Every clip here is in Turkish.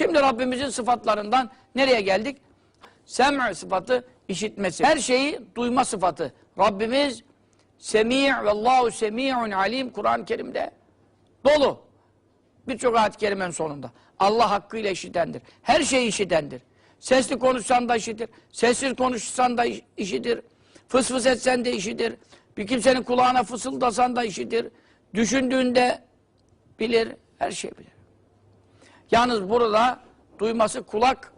Şimdi Rabbimizin sıfatlarından nereye geldik? Sem' sıfatı işitmesi. Her şeyi duyma sıfatı. Rabbimiz Semi' ve Allahu semi'un alim Kur'an-ı Kerim'de dolu. Birçok ayet-i kerimenin sonunda. Allah hakkıyla işitendir. Her şeyi işitendir. Sesli konuşsan da işitir. Sessiz konuşsan da iş- işitir. Fıs etsen de işitir. Bir kimsenin kulağına fısıldasan da işitir. Düşündüğünde bilir. Her şeyi bilir. Yalnız burada duyması kulak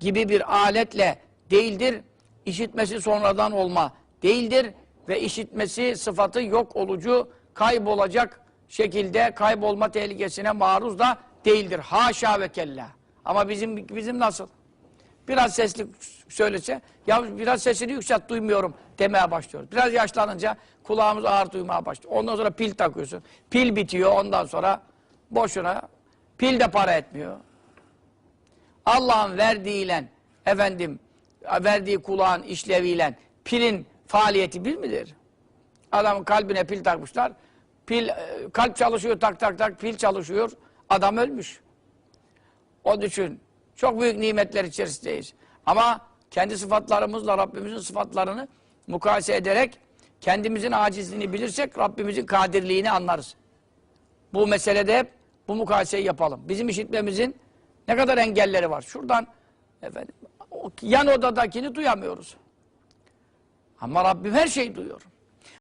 gibi bir aletle değildir. İşitmesi sonradan olma değildir. Ve işitmesi sıfatı yok olucu, kaybolacak şekilde kaybolma tehlikesine maruz da değildir. Haşa ve kella. Ama bizim bizim nasıl? Biraz sesli söylese, ya biraz sesini yükselt duymuyorum demeye başlıyoruz. Biraz yaşlanınca kulağımız ağır duymaya başlıyor. Ondan sonra pil takıyorsun. Pil bitiyor ondan sonra boşuna. Pil de para etmiyor. Allah'ın verdiğiyle efendim verdiği kulağın işleviyle pilin faaliyeti bir midir? Adamın kalbine pil takmışlar. Pil e, kalp çalışıyor tak tak tak pil çalışıyor. Adam ölmüş. Onun için çok büyük nimetler içerisindeyiz. Ama kendi sıfatlarımızla Rabbimizin sıfatlarını mukayese ederek kendimizin acizliğini bilirsek Rabbimizin kadirliğini anlarız. Bu meselede hep bu mukayeseyi yapalım. Bizim işitmemizin ne kadar engelleri var. Şuradan efendim yan odadakini duyamıyoruz. Ama Rabbim her şeyi duyuyor.